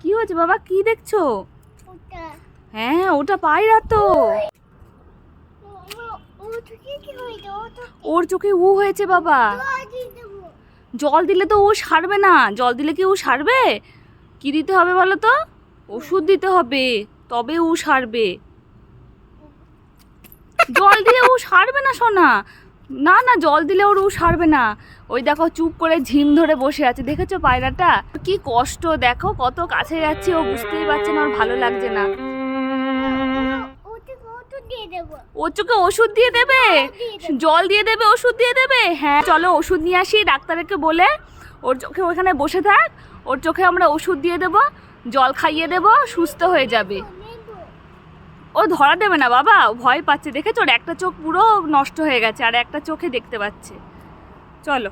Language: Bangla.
কি হয়েছে বাবা? কি দেখছ? হ্যাঁ ওটা পায়রা তো। ওর চোখে উ হয়েছে বাবা। জল জল দিলে তো ও সারবে না। জল দিলে কি ও সারবে? কি দিতে হবে বলো তো? ওষুধ দিতে হবে তবে ও সারবে। জল দিলে ও সারবে না সোনা। না না জল দিলে ওর ও সারবে না। ওই দেখো চুপ করে ঝিম ধরে বসে আছে। দেখেছ পায়রাটা? কি কষ্ট দেখো কত কাছে যাচ্ছে ও বুঝতেই পারছে না ওর ভালো লাগছে না। ও চোখে ওষুধ দিয়ে দেবে। জল দিয়ে দেবে ওষুধ দিয়ে দেবে? হ্যাঁ চলো ওষুধ নিয়ে আসি ডাক্তারকে বলে। ওর চোখে ওখানে বসে থাক ওর চোখে আমরা ওষুধ দিয়ে দেব জল খাইয়ে দেব সুস্থ হয়ে যাবে। ও ধরা দেবে না বাবা ভয় পাচ্ছে। দেখে চোর একটা চোখ পুরো নষ্ট হয়ে গেছে, আর একটা চোখে দেখতে পাচ্ছে। চলো।